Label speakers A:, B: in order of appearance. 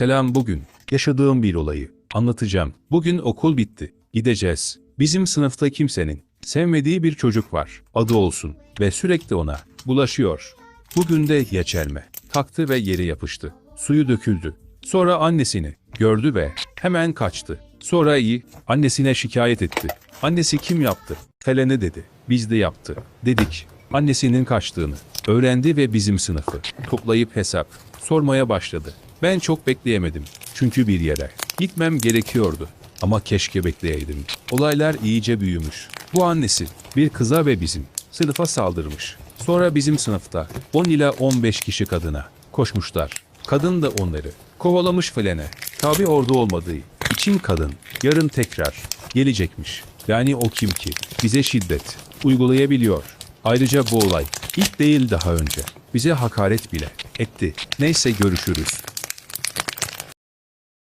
A: Selam bugün. Yaşadığım bir olayı anlatacağım. Bugün okul bitti. Gideceğiz. Bizim sınıfta kimsenin sevmediği bir çocuk var. Adı olsun ve sürekli ona bulaşıyor. Bugün de geçelme. Taktı ve yere yapıştı. Suyu döküldü. Sonra annesini gördü ve hemen kaçtı. Sonra iyi annesine şikayet etti. Annesi kim yaptı? Felene dedi. Biz de yaptı. Dedik. Annesinin kaçtığını öğrendi ve bizim sınıfı toplayıp hesap sormaya başladı. Ben çok bekleyemedim. Çünkü bir yere gitmem gerekiyordu. Ama keşke bekleyeydim. Olaylar iyice büyümüş. Bu annesi bir kıza ve bizim sınıfa saldırmış. Sonra bizim sınıfta 10 ila 15 kişi kadına koşmuşlar. Kadın da onları kovalamış felene. Tabi orada olmadığı için kadın yarın tekrar gelecekmiş. Yani o kim ki bize şiddet uygulayabiliyor. Ayrıca bu olay ilk değil daha önce. Bize hakaret bile etti. Neyse görüşürüz.